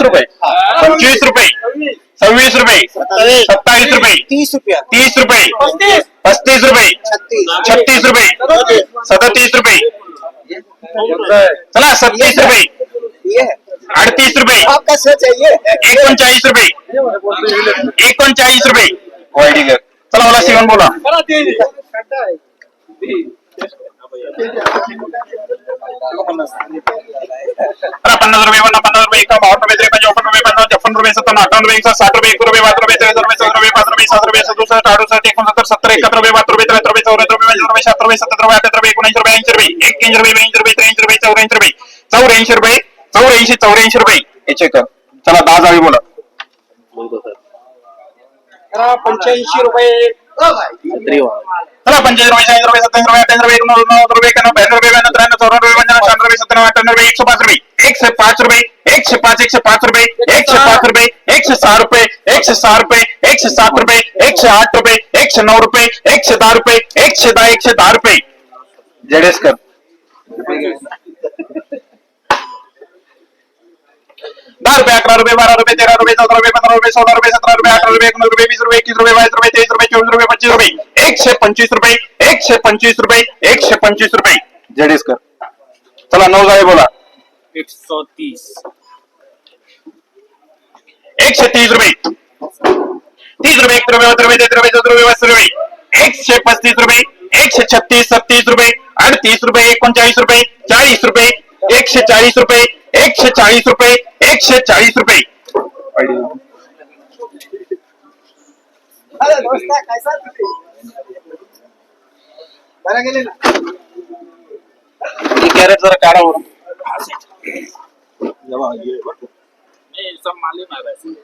पंचवीस रुपये। पंचवीस रुपये। सव्वीस रुपये। सत्तावीस रुपये। तीस रुपया। तीस रुपये। पस्तीस रुपये। छत्तीस रुपये। सदतीस रुपये। चला सत्तीस रुपये। अडतीस रुपये। आपका सच है ये एकोणचाळीस रुपये। एकोणचाळीस रुपये। वाईडिगर चला मला शिवण बोला। चला पन्नास रुपये पन्नास पन्नास रुपये एका बावन्न रुपये चौपन्न रुपये पंचावन्न छप्पन्न रुपये सत्तावन्न अठ्ठावन्न रुपये साठ रुपये एक रुपये पाच रुपये त्रेसष्ट रुपये चौदा रुपये पाच रुपये सात रुपये सदुसष्ट अडुसष्ट एकोणसत्तर सत्तर एकाहत्तर रुपये बहात्तर रुपये त्र्याहत्तर रुपये चौऱ्याहत्तर रुपये पंच्याहत्तर रुपये शहात्तर रुपये सत्तर रुपये अठ्याहत्तर रुपये एकोणऐंशी रुपये ऐंशी रुपये एक्क्याऐंशी रुपये ब्याऐंशी रुपये त्र्याऐंशी रुपये चौऱ्याऐंशी रुपये चौऱ्याऐंशी रुपये चौऱ्याऐंशी चौऱ्याऐंशी रुपये. चेक कर. चला दहा जाळी बोला. पंच्याऐंशी रुपये. चला पंच्याऐंशी रुपये शहाऐंशी रुपये सत्याऐंशी रुपये अठ्याऐंशी रुपये एकोणनव्वद रुपये ब्याण्णव ब्याण्णव त्र्याण्णव चौऱ्याण्णव रुपये पंच्याण्णव शहाण्णव रुपये सत्त्याण्णव अठ्ठ्याण्णव रुपये एकशे पाच रुपये एकशे पाच रुपये एकशे पाच एकशे पाच रुपये एकशे पाच रुपये एकशे सहा रुपये एकशे सहा रुपये एकशे सात रुपये एकशे आठ रुपये एकशे नऊ रुपये एकशे दहा रुपये एकशे दहा एकशे दहा रुपये जडेसकर दहा रुपये अकरा रुपये बारा रुपये तेरा रुपये चौदा रुपये पंधरा रुपये सोळा रुपये सतरा रुपये अठरा रुपये एकोणीस रुपये वीस रुपये एकवीस रुपये बावीस रुपये तेवीस रुपये चोवीस रुपये पंचवीस रुपये एकशे पंचवीस रुपये एकशे पंचवीस रुपये एकशे पंचवीस रुपये जडेसकर चला नऊ जाळे बोला। एक सौ तीस। एकशे तीस रुपये। तीस रुपये एक रुपये बत्तीस रुपये तेहतीस रुपये चौतीस रुपये पस्तीस रुपये। एकशे पस्तीस रुपये एकशे छत्तीस सत्तीस रुपये अडतीस रुपये एकोणचाळीस रुपये चाळीस रुपये एकशे चाळीस रुपये एकशे चाळीस रुपये एकशे चाळीस रुपये। अरे दोस्ता कैसा बरं गेले ना। कॅरेट जरा काढा है वैसे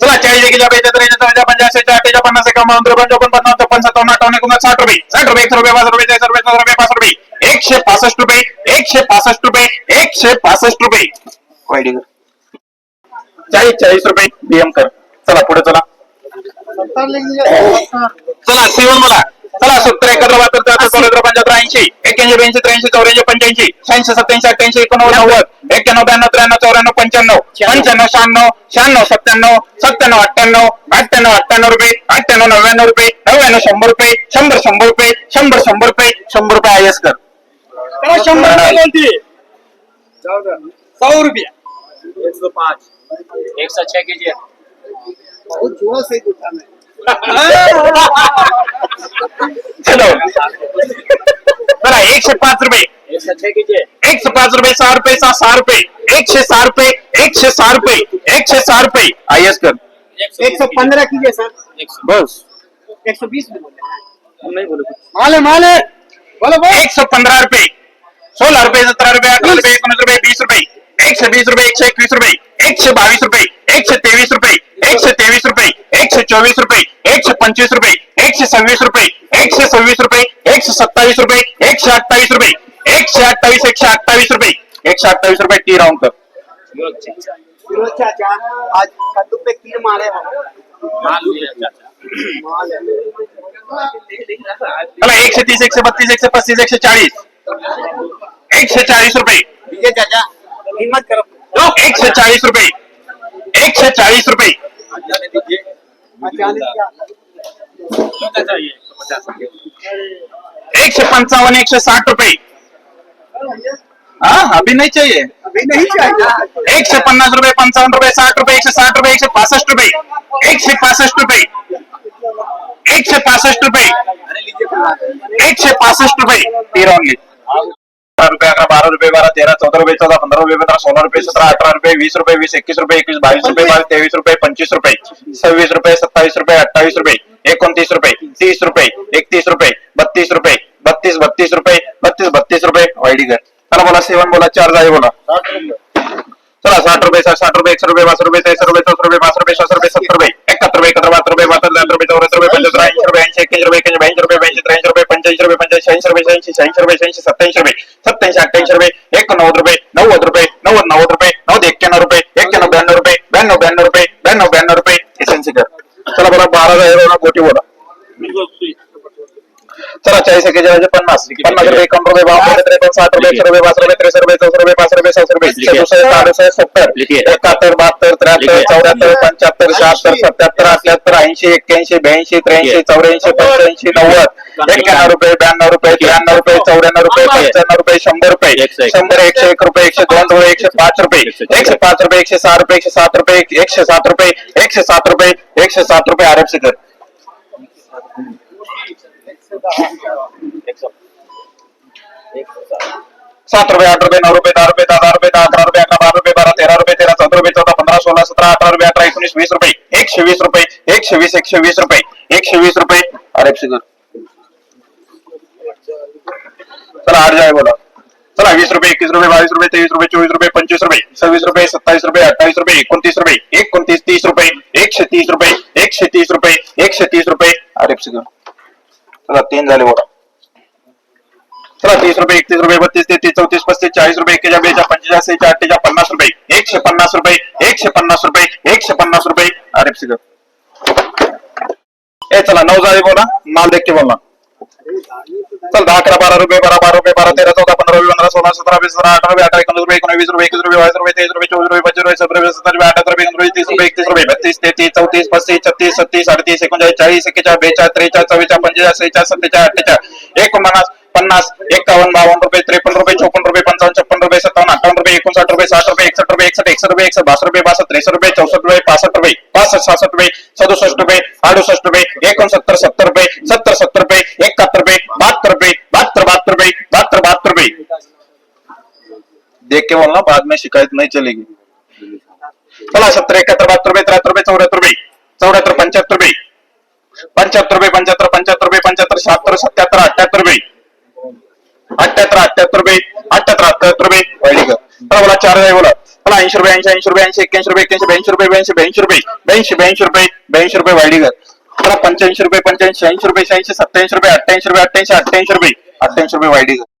चला चाळीस एकेच्या बेचाळीस त्रेचाळीस पंचाळीस अठ्ठेचाळीस पन्नास एकावन्न त्रेपन्न चौपन्न पन्नास छप्पन्न सत्तावन्न अठ्ठावन्न एकोणसाठ साठ रुपये. साठ रुपये एकशे रुपये पाच रुपये चाळीस रुपये चौदा रुपये पाच रुपये. एकशे पासष्ट रुपये एकशे पासष्ट रुपये एकशे पासष्ट रुपये. चाळीस चाळीस रुपये बीएम कर. चला पुढे चला. चला सीवन मला चला सत्तर एकाहत्तर बहात्तर त्र्याहत्तर चौऱ्याहत्तर पंच्याहत्तर ऐंशी. एक्क्याऐंशी ब्याऐंशी त्र्याऐंशी चौऱ्याऐंशी पंच्याऐंशी शहाऐंशी सत्याऐंशी अठ्ठ्याऐंशी एकोणनव्वद नव्वद. एक्क्याण्णव ब्याण्णव त्र्याण्णव चौऱ्याण्णव पंच्याण्णव पंच्याण्णव शहाण्णव शहाण्णव सत्त्याण्णव सत्त्याण्णव अठ्ठ्याण्णव अठ्ठ्याण्णव अठ्ठ्याण्णव रुपये अठ्ठ्याण्णव नव्याण्णव रुपये नव्याण्णव शंभर रुपये शंभर शंभर रुपये शंभर शंभर रुपये शंभर रुपये आय एस कर. सौ रुपया एक सौ पाँच एक सौ छह कीजिए बहुत ज़ोर से उठाना है चलो. चला एकशे पाच रुपये एक सौ छह कीजिए एकशे रुपए रुपये सहा रुपये सहा सहा रुपये एकशे सहा रुपये एकशे सहा रुपये एकशे सहा रुपये आय एस कर एक सौ पंद्रह कीजिए सर एक सौ बस एक सौ बीस माले माले बोलो बोलो एक सौ पंद्रह रुपए सोलह रुपये सत्रह रुपये अठारह रुपये एकोणीस रुपये बीस रुपये एकशे बीस रुपये एकशे एकवीस रुपये एकशे बावीस रुपये एकशे तेवीस रुपये एकशे तेवीस रुपये एकशे चोवीस रुपये एकशे पंचवीस रुपये एकशे सव्वीस रुपये एकशे सव्वीस रुपये एकशे सत्तावीस रुपये एकशे अठ्ठावीस रुपये एकशे अठ्ठावीस एकशे अठ्ठावीस रुपये एकशे अठ्ठावीस रुपये टी राऊंड कर फिरोज चाचा आज कद्दू पे तीर मारे हैं मालूम है चाचा माल है चला एकशे तीस एकशे बत्तीस एकशे पस्तीस एकशे चाळीस एकशे चाळीस रुपये दीजिए चाचा हिम्मत करो रुपये एकशे चाळीस रुपये जाने दीजिए चालीस क्या चाहिए एक सौ एकशे पंचावन्न एकशे साठ रुपये। हाँ अभी नहीं चाहिए। अभी नहीं चाहिए। एकशे पन्नास रुपये पंचावन्न रुपये साठ रुपये एकशे साठ रुपये एकशे पासष्ट रुपये। एकशे पासष्ट रुपये। एकशे पासष्ट रुपये। अरे लीजिए एकशे पासष्ट रुपये। तेरा ओनली रुपये अकरा बारा रुपये बारा तेरा चौदा रुपये चौदा पंधरा रुपये पंधरा सोळा रुपये सतरा अठरा रुपये वीस रुपये वीस एकवीस रुपये एकवीस बावीस रुपये बावीस तेवीस रुपये पंचवीस रुपये सव्वीस रुपये सत्तावीस रुपये अठ्ठावीस रुपये एकोणतीस रुपये तीस रुपये एकतीस रुपये बत्तीस रुपये बत्तीस बत्तीस रुपये बत्तीस बत्तीस रुपये वाईडीगर चला बोला सेवन बोला चार जाई बोला. चला साठ रुपये साठ रुपये एकशे रुपये पाच रुपये तेवीस रुपये चौसष्ट रुपये पाच रुपये सहाशे रुपये सत्तर रुपये एकाहत्तर रुपये एकाहत्तर बहात्तर रुपये बहात्तर त्र्याहत्तर रुपये चौऱ्याहत्तर रुपये पंच्याहत्तर ऐंशी रुपये ऐंशी एक्याऐंशी रुपये एक्याऐंशी ब्याऐंशी रुपये ब्याऐंशी त्र्याऐंशी रुपये पंच्याऐंशी रुपये पंच्याऐंशी शहाऐंशी रुपये शहाऐंशी शहाऐंशी रुपये शहाऐंशी सत्याऐंशी रुपये सत्याऐंशी अठ्ठ्याऐंशी रुपये एकोणनव्वद रुपये नव्वद रुपये नव्वद नव्वद रुपये नव्वद एक्क्याण्णव रुपये एक्क्याण्णव ब्याण्णव रुपये ब्याण्णव ब्याण्णव रुपये ब्याण्णव ब्याण्णव रुपये एसएनसी कर. चला बोला बारा हज़ार गोटी बोला. चला बेचाळीस एकेचाळीस पन्नास. पन्नास रुपये एकावन्न रुपये बावन्न रुपये त्रेपन्न साठ रुपये एकशे रुपये पाच रुपये त्रेसष्ट रुपये चौसष्ट रुपये पाच रुपये सहाशे रुपये. दुसरे अडुसष्ट सत्तर. एकाहत्तर बहात्तर त्र्याहत्तर चौऱ्याहत्तर पंच्याहत्तर शहात्तर सत्याहत्तर अठ्याहत्तर ऐंशी एक्क्याऐंशी ब्याऐंशी त्र्याऐंशी चौऱ्याऐंशी पंच्याऐंशी नव्वद. एक्क्याण्णव रुपये ब्याण्णव रुपये त्र्याण्णव रुपये चौऱ्याण्णव रुपये पंच्याण्णव रुपये शंभर रुपये. शंभर एकशे एक रुपये एकशे दोन रुपये एकशे पाच रुपये. एकशे पाच रुपये एकशे सहा रुपये एकशे सात रुपये एकशे सात रुपये एकशे सात रुपये एकशे सात रुपये आरएफसी कर. सात रुपए आठ रुपये नऊ रुपये दहा रुपये दहा रुपये दहा अकरा रुपये अकरा बारा रुपये बारा तेरा रुपये तेरा चौदा रुपये चौदा पंधरा सोळा सतरा अठरा रुपये अठरा एकोणीस वीस रुपये रुपए वीस रुपये एकशे वीस एकशे वीस रुपये एकशे वीस रुपये आरएफसी कर चला आठ जाय बोला चला वीस रुपये एकवीस रुपये बावीस रुपये तेवीस रुपये चोवीस रुपये पंचवीस रुपये सव्वीस रुपये सत्तावीस रुपये अठ्ठावीस रुपये एकोणतीस रुपये एकोणतीस तीस रुपये एकशे तीस रुपये एकशे तीस रुपये एकशे तीस रुपये कर चला तीन झाले बोला चला तीस रुपये एकतीस रुपये बत्तीस तेहतीस चौतीस पस्तीस चाळीस रुपये एकेच्या बेच्या पंचेचाळीस सेच्या अठ्ठेचाळीस पन्नास रुपये एकशे पन्नास रुपये एकशे पन्नास रुपये एकशे पन्नास रुपये. अरे ए चला नऊ झाले बोला माल देखील बोला चल दहा अकरा, बारा रुपये, बारा बारा रुपये, बारा, तेरा चौदा, पंधरा, वीस, पंधरा, सोळा, सतरा, वीस, सतरा, अठरा रुपये एकोणीस रुपये वीस रुपये एकवीस रुपये, बावीस, रुपये, तेवीस, रुपये, चोवीस, रुपये, पंचवीस, रुपये सतरा रुपये, सत्तर, रुपये अठरा रुपये, तीस, रुपये, एकतीस, रुपये, बत्तीस, तेहतीस, चौतीस, पस्तीस, छत्तीस, सत्तीस, अडतीस, एकोणचाळीस, चाळीस, एक्केचाळीस, बेचाळीस, त्रेचाळीस चव्वेचाळीस पंचेचाळीस, सेहेचाळीस, सत्तेचाळीस, अठ्ठेचाळीस, एकोणपन्नास, पन्नास, एकावन्न, बावन्न रुपये, त्रेपन्न रुपये, चौपन्न रुपये, पंचावन्न, छप्पन्न रुपये, सत्तावन्न, अठ्ठावन्न रुपये, एकोणसाठ रुपये, साठ रुपये, एकसष्ट रुपये, एकसष्ट एकसष्ट रुपये एकसष्ट, बासष्ट रुपये, बासष्ट, त्रेसष्ट रुपये, चौसष्ट रुपये, पासष्ट रुपये, पासष्ट, सहासष्ट रुपये, सदुसष्ट रुपये अडुसष्ट रुपये एकोणसत्तर सत्तर रुपये सत्तर सत्तर रुपये एकाहत्तर रुपये बहात्तर रुपये बहत्तर बहत्तर रुपये बहत्तर बहत्तर रुपये. देख के बोलना बाद में शिकायत नहीं चलेगी। चला सत्तर एकाहत्तर बहत्तर रुपये त्र्याहत्तर रुपये चौऱ्याहत्तर रुपये चौऱ्याहत्तर पंच्याहत्तर रुपये पंच्याहत्तर रुपये पंच्याहत्तर पंच्याहत्तर रुपये पंच्याहत्तर शहात्तर सत्याहत्तर अठ्याहत्तर रुपये अठ्याहत्तर अठ्याहत्तर रुपये अठ्याहत्तर अठ्याहत्तर रुपये. पहिली बोला चार बोला. चला, ऐंशी रुपये, ऐंशी ऐंशी रुपये, ऐंशी, एक्क्याऐंशी रुपये, एक्क्याऐंशी ब्याऐंशी रुपये ब्याऐंशी रुपये ब्याऐंशी ब्याऐंशी रुपये ब्याऐंशी रुपये वाढली कर रुपये, पंच्याऐंशी, ऐंशी रुपये, ऐंशी सत्याऐंशी रुपये, अठ्ठ्याऐंशी रुपये, अठ्ठ्याऐंशी अठ्ठ्याऐंशी रुपये अठ्ठ्याऐंशी रुपये वाढली कर